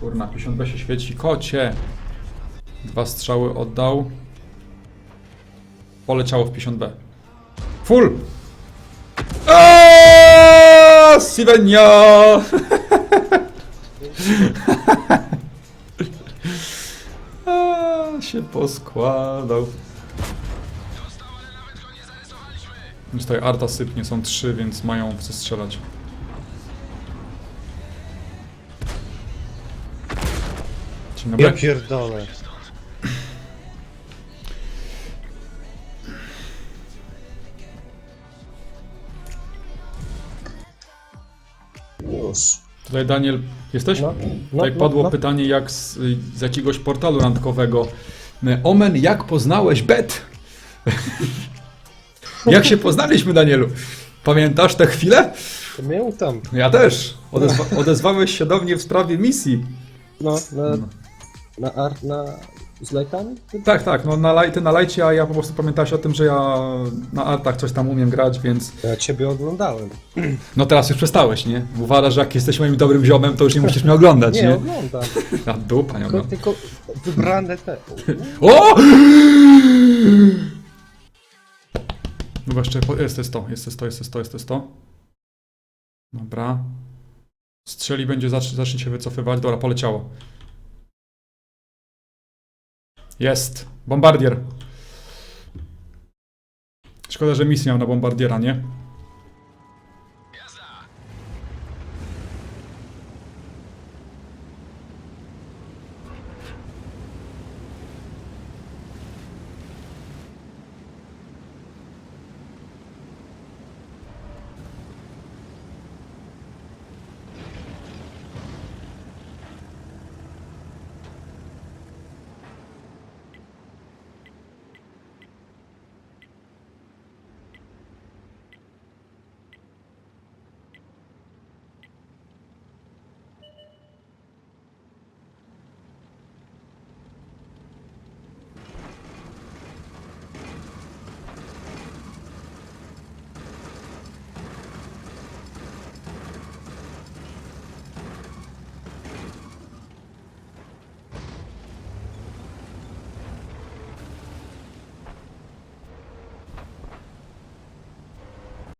Kurna, 50B się świeci. Kocie! Dwa strzały oddał. Poleciało w 50B. Full! Aaaa! Sivenia! A, się poskładał. Tutaj arta sypnie, są trzy, więc mają w co strzelać. Dzień dobry. Ja pierdolę. Już. Tutaj Daniel, jesteś? No, no, Tutaj no, padło no. pytanie jak z, z jakiegoś portalu randkowego. Omen, jak poznałeś Bet? jak się poznaliśmy, Danielu? Pamiętasz tę chwilę? Miał tam. Ja też. Odezwa odezwałeś się do mnie w sprawie misji. No, na, na art, na... z lajkami? Tak, tak, no na laj, ty na lajcie, a ja po prostu pamiętałeś o tym, że ja na artach coś tam umiem grać, więc... Ja ciebie oglądałem. No teraz już przestałeś, nie? Uważasz, że jak jesteś moim dobrym ziomem, to już nie musisz mnie oglądać, Nie, nie? oglądam. Na dupa, nie Tylko, oglądam. tylko wybrane te. O! No jeszcze, po- jest jest to, jest jest to, jest to, jest to. Dobra. Strzeli będzie, zacz, zacznie się wycofywać. Dobra, poleciało. Jest. Bombardier. Szkoda, że misję miał na bombardiera, nie?